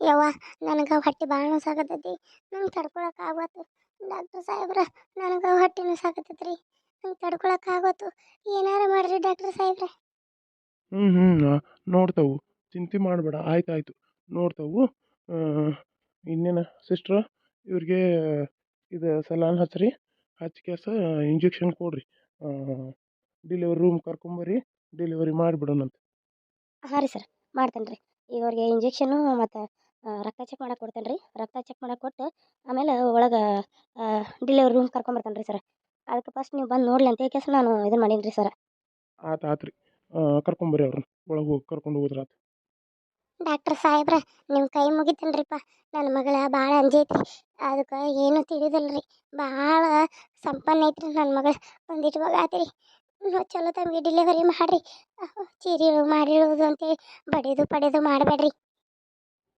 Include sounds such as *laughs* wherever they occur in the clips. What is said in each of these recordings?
ಯವ್ವ ನನಗೆ ಹೊಟ್ಟೆ ಭಾಳ ಸಾಕತೈತಿ ನಂಗೆ ತಡ್ಕೊಳಕ್ಕೆ ಆಗತ್ತು ಡಾಕ್ಟರ್ ಸಾಹೇಬ್ರ ನನಗೆ ಹೊಟ್ಟೆ ಸಾಕತೈತಿ ರೀ ನಂಗೆ ತಡ್ಕೊಳಕ್ಕೆ ಆಗತ್ತು ಏನಾರ ಮಾಡ್ರಿ ಡಾಕ್ಟರ್ ಸಾಹೇಬ್ರ? ಹ್ಞೂ ಹ್ಞೂ ನೋಡ್ತಾವು. ಚಿಂತೆ ಮಾಡಬೇಡ. ಆಯ್ತು ಆಯಿತು. ನೋಡ್ತಾವು. ಇನ್ನೇನು ಸಿಸ್ಟ್ರ ಇವ್ರಿಗೆ ಇದು ಸಲಾನ್ ಹಚ್ಚಿರಿ. ಹಚ್ಚಿ ಕೇಸ ಇಂಜೆಕ್ಷನ್ ಕೊಡ್ರಿ. ಡೆಲಿವರಿ ರೂಮ್ ಕರ್ಕೊಂಬರ್ರಿ. ಡೆಲಿವರಿ ಮಾಡಿಬಿಡೋಣಂತೆ. ಹಾಂ ರೀ ಸರ್. ಮಾಡ್ತೇನೆ ರೀ ಈಗ ಅವ್ರಿಗೆ ಇಂಜೆಕ್ಷನು ಮತ್ತು ರಕ್ತ ಚೆಕ್ ಮಾಡಕ್ಕೆ ಕೊಡ್ತೇನೆ ರೀ ರಕ್ತ ಚೆಕ್ ಮಾಡಕ್ಕೆ ಕೊಟ್ಟು ಆಮೇಲೆ ಒಳಗೆ ಡಿಲಿವರಿ ರೂಮ್ ಕರ್ಕೊಂಬರ್ತೇನೆ ರೀ ಸರ್ ಅದಕ್ಕೆ ಫಸ್ಟ್ ನೀವು ಬಂದು ನೋಡ್ಲಿ ಅಂತ ಕೇಸ್ ನಾನು ಇದನ್ನು ಮಾಡೀನಿ ರೀ ಸರ್ ಆತು ಆತು ರೀ ಕರ್ಕೊಂಬರ್ರಿ ಅವ್ರನ್ನ ಒಳಗೆ ಹೋಗಿ ಕರ್ಕೊಂಡು ಹೋದ್ರೆ ಆತು. ಡಾಕ್ಟರ್ ಸಾಹೇಬ್ರ ನಿಮ್ಮ ಕೈ ಮುಗಿತೇನ್ರಿಪ್ಪ. ನನ್ನ ಮಗಳ ಭಾಳ ಅಂಜೈತಿ ಅದಕ್ಕೆ ಏನೂ ತಿಳಿದಿಲ್ಲ ರೀ ಭಾಳ ಸಂಪನ್ನ ಐತ್ರಿ ನನ್ನ ಮಗಳ. ಒಂದಿಟ್ಟು ಆತ್ರಿ. ನೀವು ಚಲೋ ತಮಗೆ ಡೆಲಿವರಿ ಮಾಡಿರಿ. ಚೀರಿಳು ಮಾಡಿಳೋದು ಅಂತೇಳಿ ಬಡಿದು ಪಡೆದು ಮಾಡಬೇಡ್ರಿ.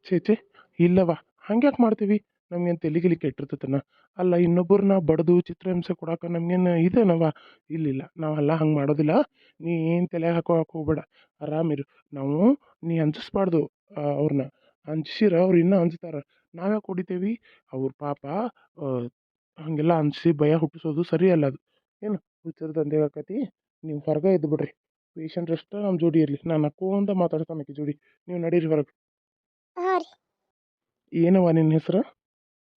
ಛೇ. ಛೇ ಇಲ್ಲವ? ಹಂಗ್ಯಾಕೆ ಮಾಡ್ತೀವಿ? ನಮ್ಗೇನು ತಲೆ ಗಿಲಿ ಕೆಟ್ಟಿರ್ತತನ? ಅಲ್ಲ ಇನ್ನೊಬ್ಬರನ್ನ ಬಡ್ದು ಚಿತ್ರಹಿಂಸೆ ಕೊಡಕ್ಕೆ ನಮ್ಗೇನು ಇದೇನವ? ಇಲ್ಲಿಲ್ಲ, ನಾವೆಲ್ಲ ಹಂಗೆ ಮಾಡೋದಿಲ್ಲ. ನೀ ಏನು ತಲೆಗೆ ಹಾಕೋಕೆ ಹೋಗ್ಬೇಡ. ಆರಾಮಿರು ನಾವು, ನೀ ಹಂಚಿಸ್ಬಾರ್ದು ಅವ್ರನ್ನ ಅಂಜಿಸಿರ ಅವ್ರು ಇನ್ನೂ ಅಂಜ್ತಾರೆ ನಾವ್ಯಾಕೆ ಹೊಡಿತೇವಿ? ಅವ್ರ ಪಾಪ ಹಾಗೆಲ್ಲ ಹಂಚಿಸಿ ಭಯ ಹುಟ್ಟಿಸೋದು ಸರಿ ಅಲ್ಲ ಅದು. ಏನು ಹುಚ್ಚರ ದಂಧೆ ಆಕತಿ ನೀವು ಹೊರಗೆ ಇದ್ದು ಬಿಡ್ರಿ. ಪೇಷಂಟ್ ಅಷ್ಟೇ ನಮ್ಮ ಜೋಡಿ ಇರಲಿ. ನಾನು ಅಕ್ಕೋ ಅಂತ ಮಾತಾಡ್ತಾನಕ್ಕೆ ಜೋಡಿ. ನೀವು ನಡೀರಿ ಹೊರಗೆ. ಏನವ ನಿನ್ನ ಹೆಸರು?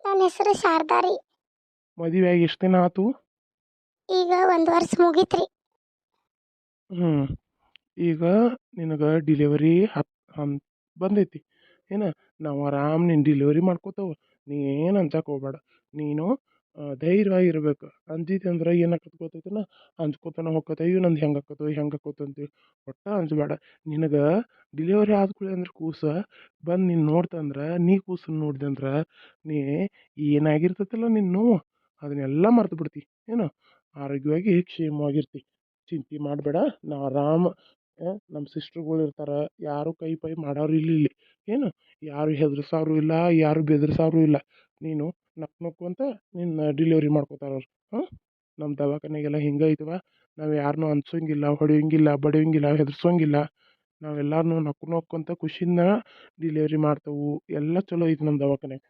ನನ್ನ ಹೆಸರು ಶಾರದಾರಿ ಮದುವೆಯಾಗಿ ಮದುವೆ ಆಗಿ ಎಷ್ಟು ದಿನ ಆತು? ಈಗ ಒಂದು ವರ್ಷ ಮುಗೀತ್ರಿ. ಹ್ಞೂ ಈಗ ನಿನಗೆ ಡಿಲಿವರಿ ಹತ್ ಹನ್ ಬಂದೈತಿ. ಏನು ನಾವು ಆರಾಮ್ ನಿನ್ನ ಡಿಲಿವರಿ ಮಾಡ್ಕೋತಾವ. ನೀ ಏನು ಅಂಜಕ್ಕೆ ಹೋಗ್ಬೇಡ. ನೀನು ಧೈರ್ಯವಾಗಿರ್ಬೇಕು. ಅಂಜಿದೆ ಅಂದ್ರೆ ಏನಾಕತ್ ಗೊತ್ತೈತೇನ? ಅಂಜ್ಕೋತಾನೆ ಹೊಕ್ಕತ ಅಯ್ಯೋ ನಂದು ಹೆಂಗೆ ಆಕತ್ತೋ ಹೆಂಗೆ ಆಕತ್ತೋ ಅಂತೇಳಿ ಒಟ್ಟು ಅಂಜಬೇಡ. ನಿನಗೆ ಡಿಲಿವರಿ ಆದ ಕೂಡಲೇ ಅಂದ್ರೆ ಕೂಸ, ಬಂದು ನೀನು ನೋಡ್ತಂದ್ರೆ ನೀ ಕೂಸು ನೋಡಿದೆ ಅಂದ್ರೆ, ನೀ ಏನಾಗಿರ್ತೈತಲ್ಲ ನಿನ್ನ ನೋವು ಅದನ್ನೆಲ್ಲ ಮರೆತು ಬಿಡ್ತಿ, ಏನು? ಆರೋಗ್ಯವಾಗಿ ಕ್ಷೇಮವಾಗಿರ್ತಿ. ಚಿಂತೆ ಮಾಡಬೇಡ ನಾ ಆರಾಮ ನಮ್ಮ ಸಿಸ್ಟ್ರುಗಳು ಇರ್ತಾರೆ, ಯಾರು ಕೈ ಪೈ ಮಾಡೋರು ಇಲ್ಲಿ ಏನು? ಯಾರು ಹೆದ್ರಸಾರು ಇಲ್ಲ, ಯಾರು ಬೆದರ್ಸೋರು ಇಲ್ಲ. ನೀನು ನಕ್ಕು ನಕ್ಕೊಂತ ನಿನ್ನ ಡಿಲಿವರಿ ಮಾಡ್ಕೋತಾರ ಅವ್ರು. ಹಾಂ? ನಮ್ಮ ದವಾಖಾನೆಗೆಲ್ಲ ಹಿಂಗೆ ಐತವ ನಾವು ಯಾರನ್ನೂ ಅನ್ಸೋಂಗಿಲ್ಲ, ಹೊಡೆಯೋಂಗಿಲ್ಲ, ಬಡಿಯೋಂಗಿಲ್ಲ, ಹೆದರ್ಸೋಂಗಿಲ್ಲ. ನಾವೆಲ್ಲರನ್ನೂ ನಕ್ಕು ನಕ್ಕೊಂತ ಖುಷಿಯಿಂದ ಡಿಲಿವರಿ ಮಾಡ್ತೇವೆ. ಎಲ್ಲ ಚಲೋ ಐತೆ ನಮ್ಮ ದವಾಖಾನೆಗೆ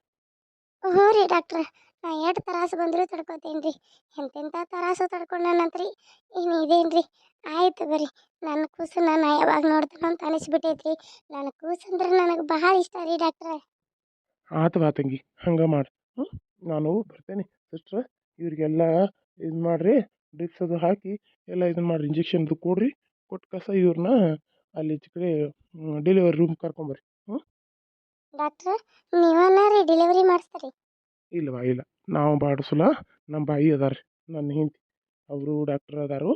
ಹ್ಞೂ ರೀ ಡಾಕ್ಟ್ರ ನಾ ಎಷ್ಟು ತರಾಸು ಬಂದರೂ ತಡ್ಕೊತೀನಿ ರೀ. ಎಂತೆಂಥ ತರಾಸು ತಡ್ಕೊಂಡನಂತ್ರಿ? ಏನು ಇದೇನು ರೀ? ಆಯ್ತು ಬರ್ರಿ ನನ್ನ ಕೂಸು ನಾನು ಯಾವಾಗ ನೋಡ್ತಾನೋ ಅಂತ ಅನಿಸ್ಬಿಟ್ಟೈತ್ರಿ. ನನ್ನ ಕೂಸಂದ್ರೆ ನನಗೆ ಭಾಳ ಇಷ್ಟ ರೀ ಡಾಕ್ಟ್ರ ಆತವಾ ತಂಗಿ ಹಂಗೆ ಮಾಡಿ. ಹ್ಞೂ ನಾನು ಬರ್ತೇನೆ. ಸಿಸ್ಟ್ರ ಇವರಿಗೆಲ್ಲ ಇದು ಮಾಡಿರಿ ಡ್ರಿಪ್ಸ್ ಅದು ಹಾಕಿ ಎಲ್ಲ ಇದನ್ನು ಮಾಡಿರಿ ಇಂಜೆಕ್ಷನ್ದು ಕೊಡ್ರಿ ಕೊಟ್ಟು ಕಸ ಇವ್ರನ್ನ ಅಲ್ಲಿ ಈಚೆ ಕಡೆ ಡೆಲಿವರಿ ರೂಮ್ ಕರ್ಕೊಂಬರ್ರಿ ಹ್ಞೂ ಡಾಕ್ಟ್ರ ನೀವನ್ನ ರೀ ಡೆಲಿವರಿ ಮಾಡಿಸ್ತೀರಿ? ಇಲ್ವಾ ಇಲ್ಲ. ನಾವು ಬಾಡಿಸಲ್ಲ ನಮ್ಮ ಬಾಯಿ ಅದಾರ ನನ್ನ ಹೆಂಡತಿ. ಅವರು ಡಾಕ್ಟರ್ ಅದಾರು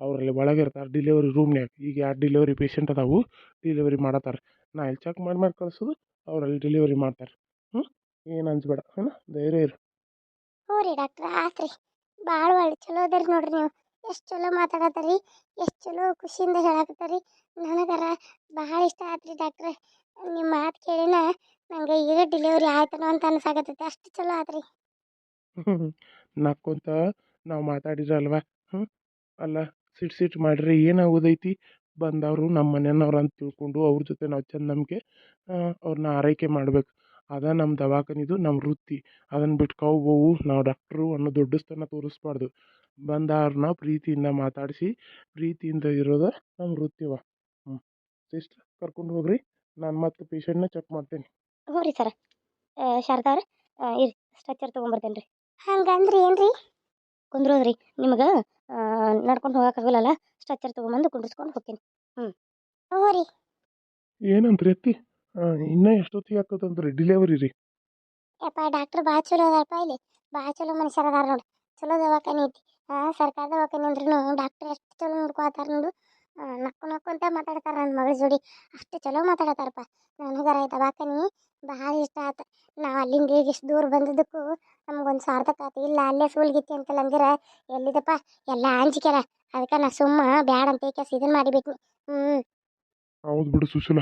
ಅವರಲ್ಲಿ ಒಳಗೆ ಇರ್ತಾರೆ ಡೆಲಿವರಿ ರೂಮ್ನ್ಯಾಗ ಈಗ ಯಾರು ಡೆಲಿವರಿ ಪೇಷಂಟ್ ಅದಾವು ಡೆಲಿವರಿ ಮಾಡತ್ತಾರೆ ನಾ ಇಲ್ಲಿ ಚೆಕ್ ಮಾಡಿ ಮಾಡಿ ಕಳ್ಸೋದು ಅವರಲ್ಲಿ ಡೆಲಿವರಿ ಮಾಡ್ತಾರೆ ಏನು ಅಂಜಬೇಡ ಹಾಂ ಧೈರ್ಯ ಇರು. ಹ್ಞೂ ರೀ ಡಾಕ್ಟ್ರ ಆತ್ರಿ. ಭಾಳ ಒಳ್ಳೆ ಚಲೋ ರೀ ನೋಡ್ರಿ ನೀವು. ಎಷ್ಟು ಚಲೋ ಮಾತಾಡತ್ತರಿ ಎಷ್ಟು ಚಲೋ ಖುಷಿಯಿಂದ ಹೇಳಕತ್ತರಿ. ನನಗರ ಭಾಳ ಇಷ್ಟ ಆತ್ರಿ ಡಾಕ್ಟ್ರ. ನಿಮ್ಮ ಮಾತು ಕೇಳಿನ ನಂಗೆ ಈಗ ಡೆಲಿವರಿ ಆಯ್ತನೋ ಅಂತ ಅನ್ಸಾಕತ್ತೈತಿ. ಅಷ್ಟು ಚಲೋ ಆತ್ರಿ. *laughs* ನಕ್ಕೊಂತ ನಾವು ಅಲ್ವಾ ಹ್ಞೂ ಅಲ್ಲ ಸಿಟ್ ಸಿಟ್ಟು ಮಾಡಿರಿ ಏನಾಗೋದೈತಿ? ಬಂದವರು ನಮ್ಮ ಮನೆಯವ್ರು ಅಂತ ತಿಳ್ಕೊಂಡು ಅವ್ರ ಜೊತೆ ನಾವು ಚಂದ ನಮಗೆ ಅವ್ರನ್ನ ಆರೈಕೆ ಮಾಡ್ಬೇಕು. ಅದ ನಮ್ಮ ದವಾಖಾನಿದು ನಮ್ಮ ವೃತ್ತಿ. ಅದನ್ನು ಕೌಬೋವು ನಾವು ಡಾಕ್ಟ್ರು ಅನ್ನೋ ದೊಡ್ಡ ಸ್ಥಾನ ತೋರಿಸ್ಬಾರ್ದು ಬಂದವ್ರನ್ನ ಪ್ರೀತಿಯಿಂದ ಮಾತಾಡಿಸಿ ಪ್ರೀತಿಯಿಂದ ಇರೋದು ನಮ್ಮ ವೃತ್ತಿವ. ಹ್ಞೂ ಸಿಸ್ಟರ್ ಕರ್ಕೊಂಡು ಹೋಗ್ರಿ. ನಾನು ಮತ್ತೆ ಪೇಷಂಟ್ನ ಚೆಕ್ ಮಾಡ್ತೇನೆ. ಹ್ಞೂ ರೀ ಸರ ಶಾರದಾ ಅವ್ರ ಇರಿ ಸ್ಟ್ರೆಚರ್ ತೊಗೊಂಬರ್ತೇನೆ ರೀ ಹಂಗಂದ್ರೆ ಏನು ರೀ ಕುಂದ್ರೋದು ರೀ ನಿಮಗೆ ನಡ್ಕೊಂಡು ಹೋಗೋಕ್ಕಾಗಲ್ಲ ಸ್ಟ್ರೆಚರ್ ತೊಗೊಂಬಂದು ಕುಂಡಿಸ್ಕೊಂಡು ಹೋಗ್ತೀನಿ ಹ್ಞೂ ಹ್ಞೂ ರೀ ಏನಂತ್ರಿ ಅತ್ತಿ? ಇನ್ನೂ ಎಷ್ಟೊತ್ತಿಗೆ ಆಕತ್ತಂತ್ರಿ ಡಿಲಿವರಿ ರೀ? ಯಪ್ಪ ಡಾಕ್ಟ್ರ್ ಭಾಳ ಚಲೋ ಅದಪ್ಪ ಇಲ್ಲಿ. ಭಾಳ ಚಲೋ ಮನುಷ್ಯರ ಅದಾರ ನೋಡಿ. ಚಲೋ ದವಾಖಾನೆ ಐತಿ. ಹಾಂ ಸರ್ಕಾರ ದವಾಖಾನೆ ಅಂದ್ರೂ ಡಾಕ್ಟ್ರ್ ಎಷ್ಟು ಚಲೋ ನೋಡ್ಕೊತಾರ ನೋಡು. ನಕ್ಕು ನಕ್ಕು ಅಂತ ಮಾತಾಡ್ತಾರ ನನ್ನ ಮಗಳ ಜೋಡಿ. ಅಷ್ಟು ಚಲೋ ಮಾತಾಡತಾರಪ್ಪ. ನನಗರ ದವಾಖಾನೆ ಭಾಳ ಇಷ್ಟ ಆತ. ನಾವು ಅಲ್ಲಿಂದ ಈಗ ಇಷ್ಟು ದೂರ ಬಂದಿದ್ದಕ್ಕೂ ನಮ್ಗೊಂದು ಸಾರ್ಥಕ ಆತು. ಇಲ್ಲ ಅಲ್ಲೇ ಸುಳ್ಗಿತ್ತಿ ಅಂತಲ್ಲ ಅಂದ್ರೆ ಎಲ್ಲಿದಪ್ಪ? ಎಲ್ಲ ಅಂಜಿಕ್ಯಾರ ಅದಕ್ಕೆ ನಾ ಸುಮ್ಮ ಬ್ಯಾಡ ಅಂತ ಕೇಸ್ ಇದನ್ನ ಮಾಡಿಬಿಟ್ನಿ. ಹ್ಞೂ ಹೌದು ಬಿಡು ಸುಶೀಲ.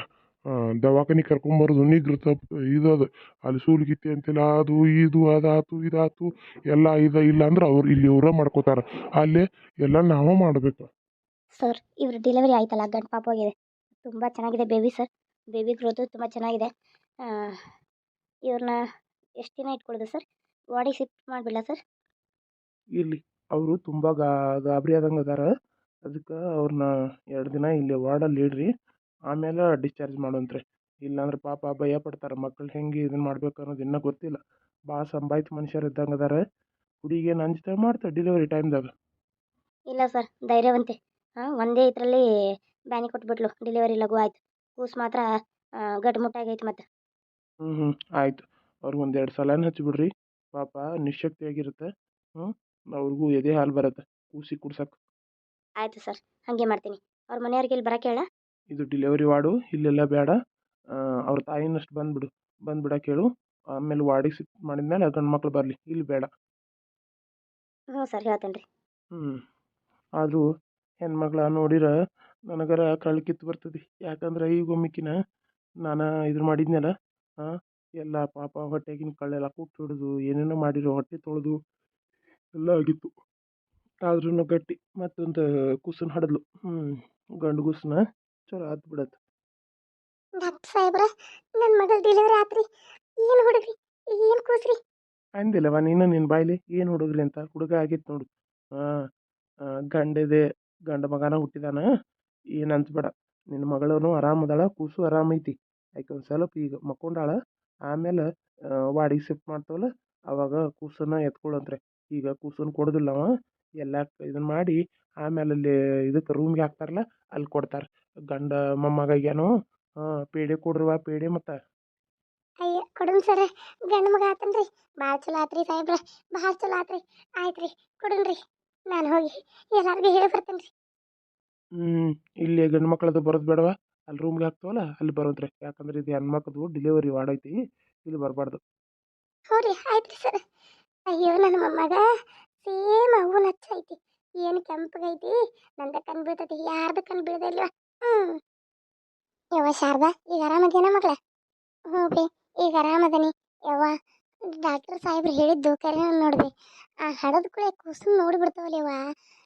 ದವಾಖಾನೆ ಕರ್ಕೊಂಬರೋದು ಬರೋದು ತಪ್ಪು ಇದು ಅದು. ಅಲ್ಲಿ ಸೂಲ್ಗಿತ್ತಿ ಅಂತಿಲ್ಲ ಅದು ಇದು ಅದಾತು ಇದಾತು ಎಲ್ಲ ಇದು ಇಲ್ಲ ಅಂದ್ರೆ ಅವ್ರು ಇಲ್ಲಿ ಇವ್ರ ಮಾಡ್ಕೋತಾರೆ. ಅಲ್ಲಿ ಎಲ್ಲ ನಾವು ಮಾಡಬೇಕು. ಸರ್ ಇವ್ರ ಡೆಲಿವರಿ ಆಯ್ತಲ್ಲ ಗಂಡು ಪಾಪ ಹೋಗಿದೆ. ತುಂಬ ಚೆನ್ನಾಗಿದೆ ಬೇಬಿ ಸರ್. ಬೇಬಿ ಗ್ರೋತು ತುಂಬ ಚೆನ್ನಾಗಿದೆ. ಇವ್ರನ್ನ ಎಷ್ಟು ದಿನ ಇಟ್ಕೊಳ್ಳೋದು ಸರ್? ಬಾಡಿ ಶಿಫ್ಟ್ ಮಾಡಿಬಿಡಲಾ ಸರ್? ಇಲ್ಲಿ ಅವರು ತುಂಬ ಗಾ ಗಾಬರಿ ಆದಂಗೆ ಅದಾರ. ಅದಕ್ಕೆ ಅವ್ರನ್ನ ಎರಡು ದಿನ ಇಲ್ಲಿ ವಾರ್ಡಲ್ಲಿ ಇಡ್ರಿ. ಆಮೇಲೆ ಡಿಸ್ಚಾರ್ಜ್ ಮಾಡೋಂತ್ರಿ ಇಲ್ಲಾಂದ್ರೆ ಪಾಪ ಭಯ ಪಡ್ತಾರೆ. ಮಕ್ಳು ಹೆಂಗೆ ಇದನ್ನು ಮಾಡ್ಬೇಕು ಅನ್ನೋದು ಇನ್ನೂ ಗೊತ್ತಿಲ್ಲ. ಭಾಳ ಸಂಭಾಯಿತ ಮನುಷ್ಯರು ಇದ್ದಂಗೆ ಅದಾರ. ಹುಡುಗೇನು ಅಂಜಿತ ಮಾಡ್ತಾರೆ ಡೆಲಿವರಿ ಟೈಮ್ದಾಗ ಇಲ್ಲ ಸರ್ ಧೈರ್ಯವಂತೆ. ಹಾಂ ಒಂದೇ ಇದರಲ್ಲಿ ಬ್ಯಾನಿ ಕೊಟ್ಬಿಟ್ಲು. ಡೆಲಿವರಿ ಲಘು ಆಯ್ತು. ಕೂಸು ಮಾತ್ರ ಗಟ್ಟಿಮುಟ್ಟಾಗೈತೆ ಮತ್ತೆ. ಹ್ಞೂ ಹ್ಞೂ ಆಯಿತು. ಅವ್ರಿಗೆ ಒಂದೆರಡು ಎರಡು ಸಲಾನು ಹಚ್ಚಿಬಿಡ್ರಿ ಪಾಪ ನಿಶಕ್ತಿಯಾಗಿರುತ್ತೆ ಹ್ಞೂ ಅವ್ರಿಗೂ ಎದೆ ಹಾಲು ಬರುತ್ತೆ. ಕೂಸಿ ಕುಡ್ಸಕ್ಕೆ ಆಯಿತು ಸರ್ ಹಾಗೆ ಮಾಡ್ತೀನಿ. ಅವ್ರ ಮನೆಯವ್ರಿಗೆ ಇಲ್ಲಿ ಬರೋಕೆ ಹೇಳ? ಇದು ಡೆಲಿವರಿ ವಾರ್ಡು ಇಲ್ಲೆಲ್ಲ ಬೇಡ. ಅವ್ರ ತಾಯಿನಷ್ಟು ಬಂದ್ಬಿಡು ಬಂದುಬಿಡಕ್ಕೆ ಹೇಳು ಆಮೇಲೆ ವಾರ್ಡಿಗೆ ಶಿಫ್ಟ್ ಮಾಡಿದ್ಮೇಲೆ ಗಂಡು ಮಕ್ಳು ಬರಲಿ ಇಲ್ಲಿ ಬೇಡ. ಹ್ಞೂ ಸರ್ ಹೇಳ್ತೇನೆ ರೀ ಹ್ಞೂ ಆದರೂ ಹೆಣ್ಮಕ್ಳ ನೋಡಿರ ನನಗರ ಕಳ್ಳ ಕಿತ್ತು ಬರ್ತದೆ. ಯಾಕಂದ್ರೆ ಈಗ ಒಮ್ಮಿಕಿನ ನಾನು ಇದ್ರ ಮಾಡಿದ್ನಲ್ಲ ಹಾಂ ಎಲ್ಲ ಪಾಪ ಹೊಟ್ಟೆಗಿನ ಕಳ್ಳೆಲ್ಲ ಕುಟ್ಟು ಹಿಡಿದು ಏನೇನೋ ಮಾಡಿರೋ ಹೊಟ್ಟೆ ತೊಳೆದು ಎಲ್ಲ ಆಗಿತ್ತು. ಆದ್ರೂ ಗಟ್ಟಿ ಮತ್ತೊಂದು ಕೂಸನ್ನ ಹಡಿದ್ಲು ಹ್ಞೂ ಗಂಡು ಕೂಸನ್ನ ಚಲೋ ಆತು ಬಿಡತ್ ಡಾಕ್ಟರ್ ಸಾಹೇಬ್ರ ನನ್ನ ಮಗಳ ಡೆಲಿವರಿ ಆತ್ರಿ. ಏನು ಹುಡುಗ್ರಿ? ಏನು ಕೂಸ್ರಿ ಅಂದಿಲ್ಲವ ನೀನು ನಿನ್ನ ಬಾಯ್ಲಿ ಏನು ಹುಡುಗ್ರಿ ಅಂತ ಹುಡುಗ ಆಗಿತ್ತು ನೋಡು. ಆ ಗಂಡಿದೆ ಗಂಡ ಮಗನ ಹುಟ್ಟಿದಾನ? ಏನು ಅನ್ಸ್ಬೇಡ ನಿನ್ನ ಮಗಳೂ ಆರಾಮದಾಳ ಕೂಸು ಆರಾಮೈತಿ. ಆಕೆ ಒಂದು ಸ್ವಲ್ಪ ಈಗ ಮಕ್ಕೊಂಡಾಳ ಆಮೇಲೆ ವಾಡಿಗೆ ಶಿಫ್ಟ್ ಮಾಡ್ತಾವಲ್ಲ ಅವಾಗ ಕೂಸನ್ನ ಎತ್ಕೊಳ್ಳಂತ್ರೆ ಈಗ ಕೂಸನ್ನ ಕೊಡೋದಿಲ್ಲ ಅವ ಎಲ್ಲ ಇದನ್ನ ಮಾಡಿ ಆಮೇಲೆ ಅಲ್ಲಿ ಇದಕ್ಕೆ ರೂಮ್ಗೆ ಹಾಕ್ತಾರಲ್ಲ ಅಲ್ಲಿ ಕೊಡ್ತಾರೆ. ಗಂಡ ಮೊಮ್ಮಗೇನು ಪೇಡೆ ಕೊಡ್ರವ ಪೇಡೆ ಮತ್ತು. ಅಯ್ಯ ಕೊಡುನ್ ಸರ್ ಗಂಡು ಮಗ ಆತನ್ರಿ. ಭಾಳ ಚಲೋ ಆತ್ರಿ ಸಾಹೇಬ್ರ ಭಾಳ ಚಲೋ ಆತ್ರಿ. ಆಯ್ತು ರೀ ಕೊಡುನ್ರಿ ನಾನು ಹೋಗಿ ಎಲ್ಲಾರ್ಗೂ ಹೇಳಿ ಬರ್ತೇನೆ ರೀ ಹ್ಞೂ ಇಲ್ಲಿ ಗಂಡು ಮಕ್ಕಳದು ಬರೋದು ಬೇಡವಾ? ಅಲ್ಲಿ ರೂಮ್ಗೆ ಹಾಕ್ತವಲ್ಲ ಅಲ್ಲಿ ಬರೋದ್ರಿ. ಯಾಕಂದ್ರೆ ಇದು ಹೆಣ್ಮಕ್ಳದು ಡೆಲಿವರಿ ವಾರ್ಡ್ ಐತಿ ಇಲ್ಲಿ ಬರಬಾರ್ದು. ಹ್ಞೂ ರೀ ಆಯ್ತು ರೀ ಸರ್. ಅಯ್ಯೋ ನನ್ನ ಮೊಮ್ಮಗ ಸೇಮ್ ಅವ್ವನ ಹಚ್ಚ ಐತಿ. ಏನು ಕೆಂಪಗೈತಿ? ನಂದ ಕಣ್ ಬೀಳ್ತೈತಿ, ಯಾರ್ದು ಕಣ್ ಬೀಳದ ಇಲ್ವಾ? ಹ್ಞೂ ಯವ್ವ ಶಾರದಾ, ಈಗ ಆರಾಮದೇನ ಮಗಳ? ಹ್ಞೂ ಈಗ ಆರಾಮದನಿ. ಯವ್ವ, ಡಾಕ್ಟರ್ ಸಾಹೇಬ್ರು ಹೇಳಿದ್ದು ಕರೆ ನೋಡ್ದೆ. ಆ ಹಡದ ಕೂಡ ಕುಸುಮ್ ನೋಡಿಬಿಡ್ತಾವಲ್ಲವ್ವ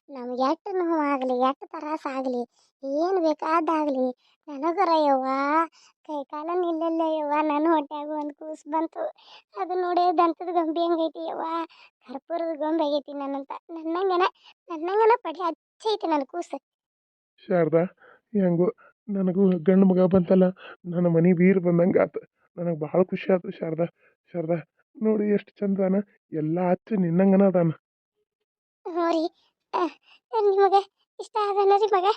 ನಮ್ಗೆ ಎಷ್ಟು ಆಗಲಿ ಎಷ್ಟು ತ್ರಾಸ ಆಗಲಿ. ಏನು ಬೇಕಾದಾಗಲಿ. ನನಗರ ಯವ್ವ. ಕೈ ಕಾಲ ನಿಲ್ಲಲ್ಲ ಯವ್ವ. ನನ್ನ ಹೊಟ್ಯಾಗ ಒಂದು ಕೂಸು ಬಂತು. ಅದು ನೋಡಿ ದಂತದ ಗೊಂಬೆ ಹೆಂಗೈತಿ ಯವ್ವ. ಕರ್ಪೂರದ ಗೊಂಬೆ ಆಗೈತಿ ನನ್ನಂತ. ನನ್ನಂಗನ ನನ್ನಂಗನ ಪಡಿ ಹಚ್ಚೈತಿ ನನ್ನ ಕೂಸು. ಶಾರದಾ ಹೆಂಗೋ? ನನಗೂ ಗಂಡು ಮಗ ಬಂತಲ್ಲ. ನನ್ನ ಮನೆ ಬೀರ್ ಬಂದಂಗೆ ಆತು. ನನಗೆ ಭಾಳ ಖುಷಿ ಆಯ್ತು ಶಾರದಾ. ಶಾರದಾ ನೋಡಿ ಎಷ್ಟು ಚಂದ ಅದಾನ ಎಲ್ಲ ಹಚ್ಚ ನಿನ್ನಂಗನ ಅದಾನ. ಹ್ಞೂ ರೀ ನಿಮಗೆ ಇಷ್ಟ ಆಗಲ್ಲ ರೀ ಮಗ?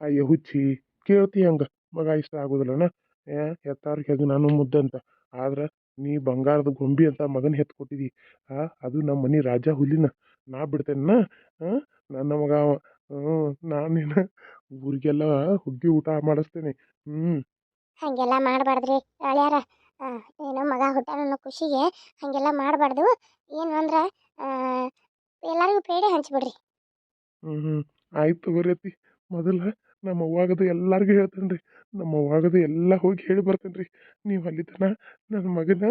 ಅಯ್ಯ ಹುಚ್ಚಿ ಕೇಳ್ತಿ ಹಂಗೆ ಮಗ ಇಷ್ಟ ಆಗೋದಿಲ್ಲನ ಏ ಹೆತ್ತಾರ್ಗೆ ನಾನು ಮುದ್ದೆ ಅಂತ. ಆದ್ರೆ ನೀ ಬಂಗಾರದ ಗೊಂಬೆ ಅಂತ ಮಗನ ಹೆತ್ತು ಕೊಟ್ಟಿದಿ. ಆ ಅದು ನಮ್ಮ ಮನೆ ರಾಜ ಹುಲಿನ ನಾ ಬಿಡ್ತೇನ ನನ್ನ ಮಗ ಹ್ಞೂ ನಾನು ನಿನ್ನ ಊರಿಗೆಲ್ಲ ಹುಗ್ಗಿ ಊಟ ಮಾಡಿಸ್ತೇನೆ. ಹ್ಞೂ ಹಾಗೆಲ್ಲ ಮಾಡಬಾರ್ದ್ರಿ ಅಳ್ಯಾರ. ಏನೋ ಮಗ ಹುಟ್ಟಾನ ಅನ್ನೋ ಖುಷಿಗೆ ಹಾಗೆಲ್ಲ ಮಾಡಬಾರ್ದು. ಏನು ಅಂದ್ರೆ ಎಲ್ಲರಿಗೂ ಪೇಡೆ ಹಂಚ್ಬಿಡ್ರಿ. ಹ್ಞೂ ಹ್ಞೂ ಆಯ್ತು ತಗೋರಿ ಅತ್ತಿ. ಮೊದಲು ನಮ್ಮ ಅವ್ವಾಗದು ಎಲ್ಲರಿಗೂ ಹೇಳ್ತೇನೆ ರೀ ನಮ್ಮ ಅವ್ವಾಗದು ಎಲ್ಲ ಹೋಗಿ ಹೇಳಿ ಬರ್ತೇನೆ ರೀ ನೀವು ಅಲ್ಲಿ ತನ ನನ್ನ ಮಗನ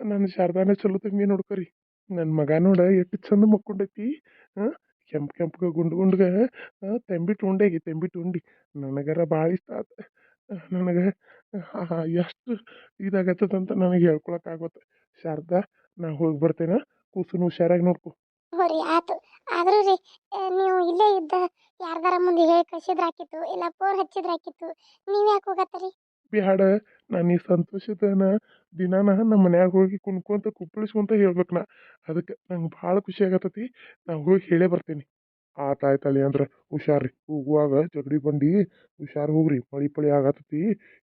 ನನ್ನ ಶಾರದಾನ ಚಲೋ ತಂಗಿ ನೋಡ್ಕೊರಿ. ನನ್ನ ಮಗ ನೋಡ ಎಷ್ಟು ಚಂದ ಮಕ್ಕೊಂಡೈತಿ ಹಾಂ ಕೆಂಪು ಕೆಂಪಗೆ, ಗುಂಡು ಗುಂಡ್ಗೆ ತೆಂಬಿಟ್ಟು ಉಂಡೆ ಆಗಿ ತೆಂಬಿಟ್ಟು ಉಂಡಿ ನನಗರ ಭಾಳ ಇಷ್ಟ ಆತ. ನನಗೆ ಎಷ್ಟು ಇದಾಗತ್ತದಂತ ನನಗೆ ಹೇಳ್ಕೊಳಕ್ಕಾಗತ್ತೆ ಶಾರದಾ, ನಾ ಹೋಗಿ ಬರ್ತೇನೆ. ಕೂಸುನು ಹುಷಾರಾಗಿ ನೋಡ್ಕೊ. ರೀ ಆತು ಆದರೂ ರೀ ನೀವು ಇಲ್ಲೇ ಇದ್ದ ಯಾರ್ದಾರ ಮುಂದೆ ಹೇಳಿ ಕಳ್ಸಿದ್ರೆ ಹಾಕಿತ್ತು ಇಲ್ಲ ಫೋನ್ ಹಚ್ಚಿದ್ರೆ ಆಕಿತ್ತು ನೀವು ಯಾಕೆ ಹೋಗತ್ತರಿ? ಬ್ಯಾಡ ನಾನು ಈ ಸಂತೋಷದನ ದಿನಾನ ನಮ್ಮ ಮನ್ಯಾಗ ಹೋಗಿ ಕುಣ್ಕೊಂತ ಕುಪ್ಪಳಿಸ್ಕೊಂತ ಹೇಳ್ಬೇಕು ನಾ. ಅದಕ್ಕೆ ನಂಗೆ ಭಾಳ ಖುಷಿ ಆಗತ್ತತಿ ನಾ ಹೋಗಿ ಹೇಳೇ ಬರ್ತೀನಿ. ಆತಾಯ್ತಳಿ ಅಂದ್ರೆ ಹುಷಾರಿ ಹೋಗುವಾಗ ಜಗಡಿ ಬಂಡಿ ಹುಷಾರು ಹೋಗ್ರಿ. ಮಳೆ ಪಳಿ ಆಗತ್ತತಿ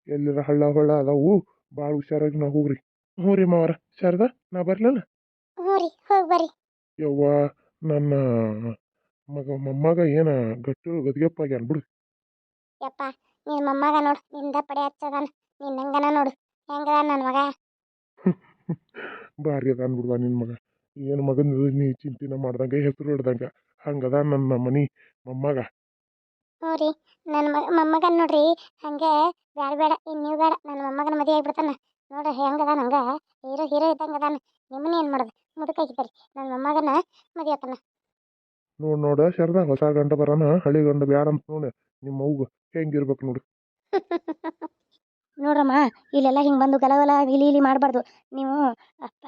ಎಲ್ಲರ ಹಳ್ಳ ಹೊಳ್ಳ ಅದಾವು ಭಾಳ ಹುಷಾರಾಗಿ ನಾ ಹೋಗ್ರಿ. ಹ್ಞೂ ರೀ ಮಾವರ. ಶಾರದಾ ನಾ ಬರ್ಲಲ್ಲ? ಹ್ಞೂ ರೀ ಹೋಗಿ ಬರ್ರಿ. ಯವ್ವ ನನ್ನ ಮಗ ಮೊಮ್ಮಗ ಏನ ಗಟ್ಟು ಗದಿಗೆಪ್ಪ ಆಗ್ಯಾನ ಬಿಡು. ಯಪ್ಪ ನಿನ್ನ ಮೊಮ್ಮಗ ನೋಡು ನಿಂದ ಪಡೆ ಹಚ್ಚದಾನ ನಿನ್ನಂಗನ ನೋಡು ಹೆಂಗದ ನನ್ನ ಮಗ? *laughs* ಭಾರಿ ಅದಾನ ಬಿಡುವ ನಿನ್ನ ಮಗ. ಏನು ಮಗನ ನೀ ಚಿಂತಿನ ಮಾಡ್ದಂಗ ಹೆಸರು ಹಿಡ್ದಂಗ ಹಂಗದ ನನ್ನ ಮನಿ ಮೊಮ್ಮಗ? ಹ್ಞೂ ರೀ ನನ್ನ ಮಗ ಮೊಮ್ಮಗನ್ ನೋಡ್ರಿ ಹಂಗೆ ಬೇಡ ಬೇಡ ನೀನು ನೀವು ಬೇಡ ನನ್ನ ಮೊಮ್ಮಗನ ಮದುವೆ ಆಗ್ಬಿಡ್ತಾನ. ನೋಡ್ರಿ ಹೆಂಗದ ನಂಗೆ. ಹೀರೋ ಹೀರೋ ಇದ್ದಂಗೆ ಅದಾನ. ನಿಮ್ಮನ್ನ ಏನು ಮಾಡೋದು? ಮುದುಕಾಗಿದ್ದೀರಿ ನನ್ನ ಮೊಮ್ಮಗನ ಮದ್ಯತನ ನೋಡು ನೋಡು ನೋಡ ಶಾರದಾ ಹೊಸ ಗಂಡ ಬರೋಣ ಹಳಿ ಗಂಡ ಬ್ಯಾಡ ಅಂತ ನೋಡಿ. ನಿಮ್ಮ ಅವ್ಗ ಹೆಂಗಿರ್ಬೇಕು ನೋಡು. *laughs* ನೋಡ್ರಮ್ಮ ಇಲ್ಲೆಲ್ಲ ಹಿಂಗೆ ಬಂದು ಗಲಗಲ ಇಲಿ ಇಲಿ ಮಾಡಬಾರ್ದು. ನೀವು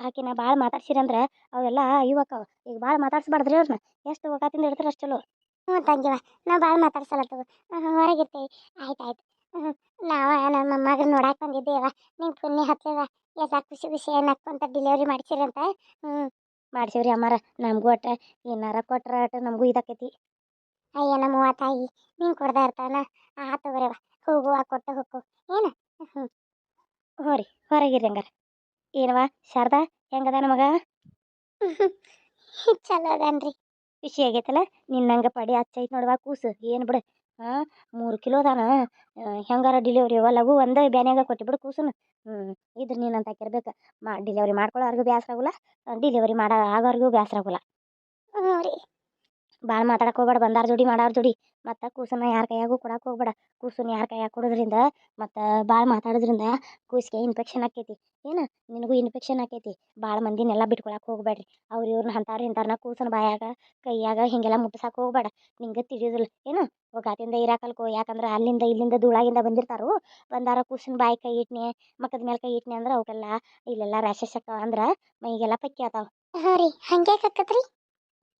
ಆಕಿನ ಭಾಳ ಮಾತಾಡ್ಸಿರಂದ್ರ ಅವೆಲ್ಲ ಇವಾಕವು ಈಗ ಭಾಳ ಮಾತಾಡ್ಸ್ಬಾರ್ದ್ರಿ ಅವ್ರನ್ನ ಎಷ್ಟು ಒಕಾತಿಂದ ಇಡ್ತಾರೆ ಅಷ್ಟು ಚಲೋ. ಹ್ಞೂ ತಂಗಿವ ನಾವು ಭಾಳ ಮಾತಾಡ್ಸಲ್ಲ ತಗೋ. ಹೊರಗಿರ್ತೀವಿ. ಆಯ್ತು ಆಯ್ತು. ನಾವು ನಮ್ಮ ಮಗನ ನೋಡಾಕ ಬಂದಿದ್ದೇವ. ನಿಂಗೆ ಪುಣ್ಯ ಹತ್ತದ. ಎಲ್ಲ ಖುಷಿ ಖುಷಿ ನಕ್ಕೊಂತ ಡಿಲಿವರಿ ಮಾಡ್ಸಿರಂತ. ಹ್ಞೂ ಮಾಡ್ಸಿವ್ರಿ ಅಮ್ಮಾರ. ನಮಗೂ ಅಟ ಏನಾರ ಕೊಟ್ರ ಅಟ ನಮಗೂ ಇದಾಕೈತಿ. ಅಯ್ಯ ನಮ್ಮವ್ವ ತಾಯಿ ನಿಂಗೆ ಕೊಡ್ದಾ ಇರ್ತಾನ ಆ ತಗೋರವ ಹೋಗುವ ಕೊಟ್ಟ ಹೋಗು. ಏನು? ಹ್ಞೂ ಹ್ಞೂ ರೀ ಹೊರಗಿರಿ ಹಂಗಾರ. ಏನವ ಶಾರದಾ ಹೆಂಗದ ನಮಗ *laughs* ಚಲೋ ಅದನ್ರಿ. ಖುಷಿ ಆಗೈತಲ್ಲ? ನಿನ್ನಂಗೆ ಪಡಿ ಹಚ್ಚೈತೆ ನೋಡುವ ಕೂಸು. ಏನು ಬಿಡು. ಮೂರು ಕಿಲೋ ಅದಾನ. ಹೆಂಗಾರ ಡಿಲಿವರಿ ಅವ? ಲಘು ಒಂದೇ, ಬ್ಯಾನ್ಯಾಗ ಕೊಟ್ಟಿಬಿಡು ಕೂಸುನು. ಹ್ಞೂ ಇದ್ರ ಅಂತ ಹಾಕಿರ್ಬೇಕು. ಮಾ ಡಿಲಿವರಿ ಮಾಡ್ಕೊಳ್ಳೋರ್ಗೂ ಬೇಸರ ಆಗೋಲ್ಲ. ಡಿಲಿವರಿ ಮಾಡೋ ಆಗೋರ್ಗೂ ಬೇಸರ ಆಗೋಲ್ಲ. ಹ್ಞೂ ರೀ. ಭಾಳ ಮಾತಾಡಕ್ಕೆ ಹೋಗ್ಬೇಡ, ಬಂದಾರ ಜೋಡಿ ಮಾಡಾರ ಜೋಡಿ. ಮತ್ತು ಕೂಸನ್ನ ಯಾರ ಕೈಯಾಗೂ ಕೊಡಕ್ಕೆ ಹೋಗ್ಬೇಡ. ಕೂಸನ್ನ ಯಾರ ಕೈಯಾಗ ಕೊಡೋದ್ರಿಂದ ಮತ್ತು ಭಾಳ ಮಾತಾಡೋದ್ರಿಂದ ಕೂಸಿಗೆ ಇನ್ಫೆಕ್ಷನ್ ಆಕೈತಿ ಏನು? ನಿನಗೂ ಇನ್ಫೆಕ್ಷನ್ ಆಕೈತಿ ಭಾಳ ಮಂದಿನೆಲ್ಲ ಬಿಟ್ಕೊಳಕ್ಕೆ ಹೋಗ್ಬೇಡ್ರಿ. ಅವ್ರು ಇವ್ರನ್ನ ಅಂತಾರ ಇಂತಾರನ್ನ ಕೂಸನ ಬಾಯಾಗ, ಕೈಯಾಗ ಹೀಗೆಲ್ಲ ಮುಟ್ಟಿಸಕ್ಕೆ ಹೋಗ್ಬೇಡ. ನಿಂಗೆ ತಿಳಿಯೋದಿಲ್ಲ. ಏನು? ಒಗಾತಿಂದ ಇರಾಕಲ್ಕೋ, ಯಾಕಂದ್ರೆ ಅಲ್ಲಿಂದ ಇಲ್ಲಿಂದ ಧೂಳಾಗಿಂದ ಬಂದಿರ್ತಾರು? ಬಂದಾರ ಕೂಸಿನ ಬಾಯಿ ಕೈ ಇಟ್ನೆ, ಮಕ್ಕದ ಮೇಲೆ ಕೈ ಇಟ್ನೆ ಅಂದ್ರೆ ಅವಕ್ಕೆಲ್ಲ ಇಲ್ಲೆಲ್ಲ ರ್ಯಾಷಸ್ ಆಕಾವ ಅಂದ್ರೆ ಮೈಗೆಲ್ಲ ಪಕ್ಕಿ ಆತಾವ. ಹ್ಞೂ ರೀ. ಹಂಗೆ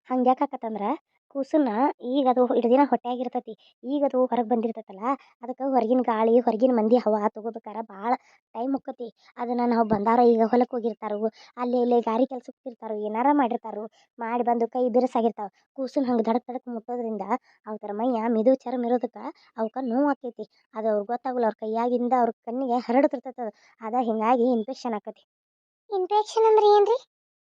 ಆಕತ್ರಿ ಹಂಗ್ಯಾಕೆ ಆಕತ್ತಂದ್ರೆ ಕೂಸನ್ನ ಈಗ ಅದು ಇಷ್ಟು ದಿನ ಹೊಟ್ಯಾಗಿರ್ತೈತಿ, ಈಗ ಅದು ಹೊರಗೆ ಬಂದಿರ್ತೈತಲ್ಲ, ಅದಕ್ಕೆ ಹೊರಗಿನ ಗಾಳಿ, ಹೊರಗಿನ ಮಂದಿ ಹವಾ ತೊಗೋಬೇಕಾರ ಭಾಳ ಟೈಮ್ ಹೋಕ್ಕತಿ. ಅದನ್ನು ನಾವು ಬಂದಾರ ಈಗ ಹೊಲಕ್ಕೆ ಹೋಗಿರ್ತಾರವು ಅಲ್ಲಿ ಇಲ್ಲಿ ಗಾರಿ ಕೆಲ್ಸಕ್ಕೆ ಹೋಗಿರ್ತಾರೋ ಏನಾರ ಮಾಡಿರ್ತಾರೋ, ಮಾಡಿ ಬಂದು ಕೈ ಬಿರುಸಾಗಿರ್ತಾವೆ ಕೂಸನ್ನ ಹಂಗೆ ದಡಕ್ ದಡಕ್ ಮುಟ್ಟೋದ್ರಿಂದ ಅವ್ರ ಮೈಯ ಮಿದು ಚರ್ಮ ಇರೋದಕ್ಕೆ ಅವಕ್ಕೆ ನೋವು ಆಕೈತಿ. ಅದು ಅವ್ರಿಗೆ ಗೊತ್ತಾಗಲ್ಲ ಅವ್ರ ಕೈಯಾಗಿಂದ ಅವ್ರ ಕಣ್ಣಿಗೆ ಹರಡ್ತಿರ್ತೈತೆ ಅದು, ಅದ ಹಿಂಗಾಗಿ ಇನ್ಫೆಕ್ಷನ್ ಆಕತಿ. ಇನ್ಫೆಕ್ಷನ್ ಅಂದ್ರೆ ಏನು ಅದೇ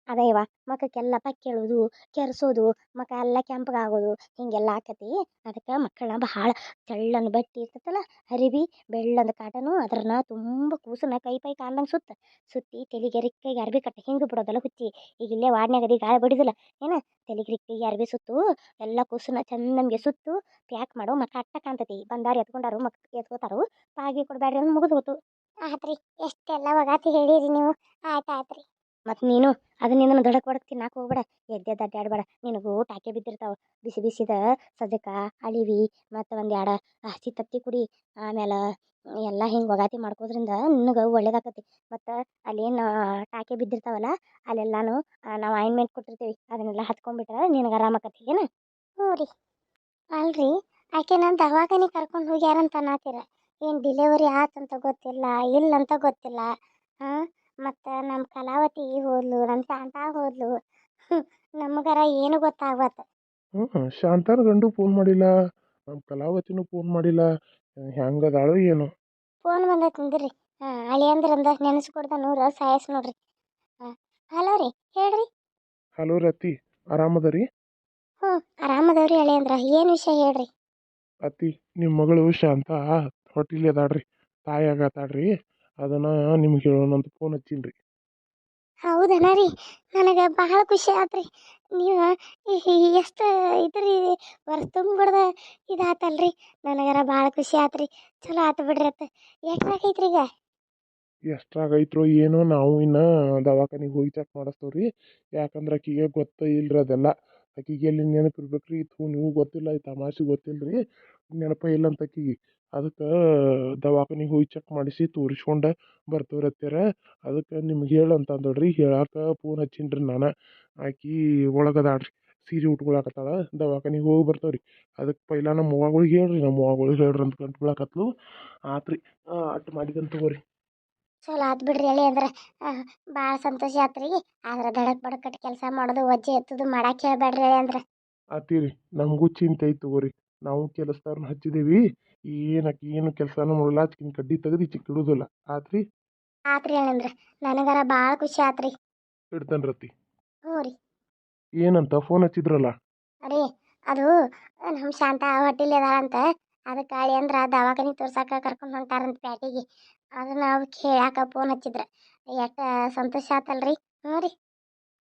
ಇವ ಮಖಕ್ಕೆಲ್ಲ ಪಕ್ಕೆಳುವುದು ಕೆರೆಸೋದು, ಮಕ್ಕ ಎಲ್ಲ ಕೆಂಪಗಾಗೋದು, ಹೀಗೆಲ್ಲ ಆಕತಿ. ಅದಕ್ಕೆ ಮಕ್ಕಳನ್ನ ಭಾಳ ತೆಳ್ಳನ ಬಟ್ಟೆ ಇರ್ತೈತಲ್ಲ ಅರಿವಿ, ಬೆಳ್ಳಂದ ಕಾಟನು, ಅದ್ರನ್ನ ತುಂಬ ಕೂಸನ್ನ ಕೈ ಪೈ ಕಾಲ್ದಂಗೆ ಸುತ್ತ. ಸುತ್ತಿ ತಲಿ ರಿಕ್ಕೆಗೆ ಅರ್ಬಿ ಕಟ್ಟಿ ಹಿಂಗೆ ಬಿಡೋದಲ್ಲ ಹುಚ್ಚಿ. ಈಗ ಇಲ್ಲೇ ವಾಡ್ನ್ಯಾಗ ಅದಿ ಗಾಳಿ ಬಡಿದಿಲ್ಲ. ಏನು? ತಲಿ ರಿಕ್ಕೆಗೆ ಅರ್ಬಿ ಸುತ್ತು, ಎಲ್ಲ ಕೂಸನ್ನ ಚಂದಂಗೆ ಸುತ್ತು, ಪ್ಯಾಕ್ ಮಾಡೋ ಮಕ್ಕ ಅಟ್ಟ ಕಾಣ್ತೈತಿ. ಬಂದಾರು ಎತ್ಕೊಂಡಾರು, ಮಕ್ ಎತ್ಕೋತಾರು. ಪಾಗಿ ಕೊಡಬೇಡ್ರಿ ಅಂದ್ರೆ ಮುಗಿದು ಹೋತು. ಆತ್ರಿ, ಎಷ್ಟೆಲ್ಲ ಒಗಾತಿ ಹೇಳಿರಿ ನೀವು. ಆಯ್ತು ಆಯ್ತು ಮತ್ತು ನೀನು ಅದನ್ನ ದೊಡಕ್ ಬಡಕ್ ತಿನ್ನಾಕ ಹೋಗ್ಬೇಡ ಎದ್ದೆದ್ದು ಅಡ್ಡಾಡ್ಬೇಡ ನಿನಗೂ ಟಾಕೆ ಬಿದ್ದಿರ್ತಾವ. ಬಿಸಿ ಬಿಸಿದ ಸಜ್ಜಕ, ಅಳಿವಿ, ಮತ್ತು ಒಂದು ಎರಡು ಹಸಿ ತತ್ತಿ ಕುಡಿ. ಆಮೇಲೆ ಎಲ್ಲ ಹಿಂಗೆ ಒಗಾತಿ ಮಾಡ್ಕೋದ್ರಿಂದ ನಿನಗೆ ಒಳ್ಳೇದಾಕತಿ. ಮತ್ತು ಅಲ್ಲೇನು ಟಾಕೆ ಬಿದ್ದಿರ್ತಾವಲ್ಲ, ಅಲ್ಲೆಲ್ಲಾನು ನಾವು ಆಯಿಂಟ್ಮೆಂಟ್ ಕೊಟ್ಟಿರ್ತೀವಿ. ಅದನ್ನೆಲ್ಲ ಹಚ್ಕೊಂಡ್ಬಿಟ್ರೆ ನಿನಗೆ ಆರಾಮಾಕತಿ ಏನು? ಹ್ಞೂ ರೀ. ಅಲ್ರಿ ನಾನು ದವಾಖಾನೆ ಕರ್ಕೊಂಡು ಹೋಗ್ಯಾರಂತ ಅನ್ನತ್ತೀರ ಏನು ಡಿಲೆವರಿ ಆತಂತ ಗೊತ್ತಿಲ್ಲ ಇಲ್ಲ ಅಂತ ಗೊತ್ತಿಲ್ಲ. ಹಾಂ? ಮತ್ತು ನಮ್ಮ ಕಲಾವತಿ ಹೋದ್ಲು ನಮ್ಮ ಶಾಂತ ಹೋದ್ಲು *laughs* ನಮಗರ ಏನು ಗೊತ್ತಾಗತ್ತೆ ಹ್ಞೂ ಶಾಂತಾರ ಗಂಡು ಫೋನ್ ಮಾಡಿಲ್ಲ ನಮ್ಮ ಕಲಾವತಿನೂ ಫೋನ್ ಮಾಡಿಲ್ಲ ಹೆಂಗದಾಳು ಏನು. ಫೋನ್ ಬಂದ ತಿಂದಿರಿ ಹಾಂ ಅಳಿಯಂದ್ರಂದ ನೆನೆಸ್ಕೊಡ್ದ ನೂರ ಸಾಯಸ್ ನೋಡ್ರಿ. ಹಾಂ ಹಲೋ ರೀ ಹೇಳ್ರಿ. ಹಲೋ ರತಿ ಆರಾಮದರಿ? ಹ್ಞೂ ಆರಾಮದವ್ರಿ ಅಳಿಯಂದ್ರ ಏನು ವಿಷಯ ಹೇಳ್ರಿ? ಅತಿ ನಿಮ್ಮ ಮಗಳು ಶಾಂತ ಹೋಟೆಲ್ ಅದಾಳ್ರಿ ತಾಯಿ ಆಗತ್ತಾಳ್ರಿ ಅದನ್ನು ನಿಮ್ಗೆ ಹೇಳೋಣ ಅಂತ ಫೋನ್ ಹಚ್ಚೀನಿ ರೀ ಹೌದನ ರೀ? ನನಗೆ ಬಹಳ ಖುಷಿ ಆತ್ರಿ. ನೀವು ಎಷ್ಟು ಇದ್ರಿ ವರ್ಷ ತುಂಬಿಡ್ದ ಇದಾತಲ್ರಿ. ನನಗರ ಭಾಳ ಖುಷಿ ಆತ್ರಿ. ಚಲೋ ಆತು ಬಿಡ್ರಿ ಅತ್ತ. ಎಷ್ಟಾಗೈತ್ರಿ ಈಗ? ಎಷ್ಟ್ರಾಗೈತ್ರೋ ಏನೋ ನಾವು ಇನ್ನು ದವಾಖಾನಿಗೆ ಹೋಗಿ ಚೆಕ್ ಮಾಡಿಸ್ತೇವ್ರಿ. ಯಾಕಂದ್ರೆ ಆಕಿಗೆ ಗೊತ್ತ ಇಲ್ರಿ ಅದೆಲ್ಲ. ಆಕಿಗೆ ಎಲ್ಲಿ ನೆನಪಿರ್ಬೇಕು ರೀ ಇತ್ತು ನೀವು ಗೊತ್ತಿಲ್ಲ ಈ ತಮಾಷೆ ಗೊತ್ತಿಲ್ಲ ರೀ ನೆನಪೇ ಇಲ್ಲ ಅಂತ ಆಕಿಗೆ ಅದಕ್ಕೆ ದವಾಖಾನಿಗೆ ಹೋಗಿ ಚೆಕ್ ಮಾಡಿಸಿ ತೋರಿಸ್ಕೊಂಡು ಬರ್ತೇವ್ರಿ ಅತ್ತೆರ ಅದಕ್ಕೆ ನಿಮ್ಗೆ ಹೇಳು ಅಂತ ಅಂದಳ್ರಿ. ಹೇಳಕ್ಕೆ ಫೋನ್ ಹಚ್ಚಿನ್ರಿ ನಾನು. ಆಕಿ ಒಳಗದಾಡ್ರಿ ಸೀರೆ ಉಟ್ಕೊಳಕತ್ತಾಳ. ದವಾಖಾನಿಗೆ ಹೋಗಿ ಬರ್ತೇವ್ರಿ. ಅದಕ್ಕೆ ಪೈಲ ನಮ್ಮ ಅವ್ವಗಳಿಗೆ ಹೇಳ್ರಿ. ನಮ್ಮ ಅವ್ವಗಳಿಗೆ ಹೇಳ್ರಿ ಅಂತ ಗಂಟು ಬೀಳಕತ್ಲು ಆತ್ರಿ ಅಟ್ ಮಾಡಿದಂತ ತಗೋರಿ. ಚಲೋ ಆತ್ ಬಿಡ್ರಿ ಹೇಳಿ ಅಂದ್ರೆ ಭಾಳ ಸಂತೋಷ ಆತ್ರಿ. ಆದ್ರೆ ದಡಕ್ ಬಡಕಟ್ ಕೆಲಸ ಮಾಡೋದು ಒಜ್ಜೆ ಎತ್ತದು ಮಾಡಕ್ಕೆ ಹೇಳ್ಬೇಡ್ರಿ ಹೇಳಿ ಅಂದ್ರೆ. ಆತೀರಿ. ನಮಗೂ ಚಿಂತೆ ಐತೆ ತಗೋರಿ. ನಾವು ಕೆಲಸದವ್ರನ್ನ ಹಚ್ಚಿದೇವಿ. ಏನು ಆಕಿ ಏನು ಕೆಲಸನೂ ಮಾಡಲ್ಲ ಆಕಿನ ಕಡ್ಡಿ ತೆಗೆದು ಈಚಿಗೆ ಇಡೋದಿಲ್ಲ ಆತ್ರಿ? ಆತ್ರಿ ಅಣ್ಣಂದ್ರ ನನಗರ ಭಾಳ ಖುಷಿ ಆತ್ರಿ. ಇಡ್ತಾನೆ ರತಿ. ಹ್ಞೂ ರೀ. ಏನಂತ? ಫೋನ್ ಹಚ್ಚಿದ್ರಲ್ಲ? ಅರಿ ಅದು ನಮ್ಮ ಶಾಂತ ಹೋಟೆಲ್ ಅಂತ ಅದಕ್ಕೆ ಅಳಿ ಅಂದ್ರೆ ದವಾಖಾನೆ ತೋರ್ಸಕ್ಕೆ ಕರ್ಕೊಂಡು ಹೊಂಟಾರಂತ ಪ್ಯಾಟಿಗೆ. ಅದನ್ನ ನಾವು ಕೇಳಾಕ ಫೋನ್ ಹಚ್ಚಿದ್ರ. ಯಾಕ ಸಂತೋಷ ಆತಲ್ರಿ? ಹ್ಞೂ ರೀ.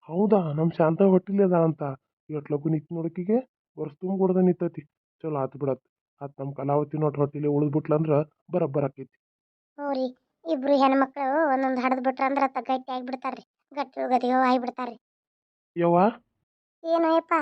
ಹೌದಾ? ನಮ್ಮ ಶಾಂತ ಹೋಟೆಲ್ ಅಂತ. ಎಷ್ಟು ಲಗು ನಿಂತು ನೋಡಕ್ಕಿಗೆ ವರ್ಷ ತುಂಬ ಕೊಡ್ದ ನಿಂತತಿ ಚಲೋ ಆತು ಬಿಡತ್. ಅದು ನಮ್ಮ ಕಲಾವತಿ ನೋಟ್ ಹೊಟ್ಟಿಲಿ ಉಳಿದ್ಬಿಟ್ಲಂದ್ರೆ ಬರಬ್ಬರ ಆಕೈತಿ. ಹ್ಞೂ ರೀ ಇಬ್ರು ಹೆಣ್ಮಕ್ಳು ಒಂದೊಂದು ಹಡದ್ ಬಿಟ್ರಂದ್ರ ಅತ್ತ ಗಟ್ಟಿ ಆಗಿಬಿಡ್ತಾರ್ರಿ. ಗಟ್ಟಿ ಗತಿಯೋ ಆಗಿಬಿಡ್ತಾರ್ರಿ. ಯವ್ವ? ಏನೋ ಯಪ್ಪ?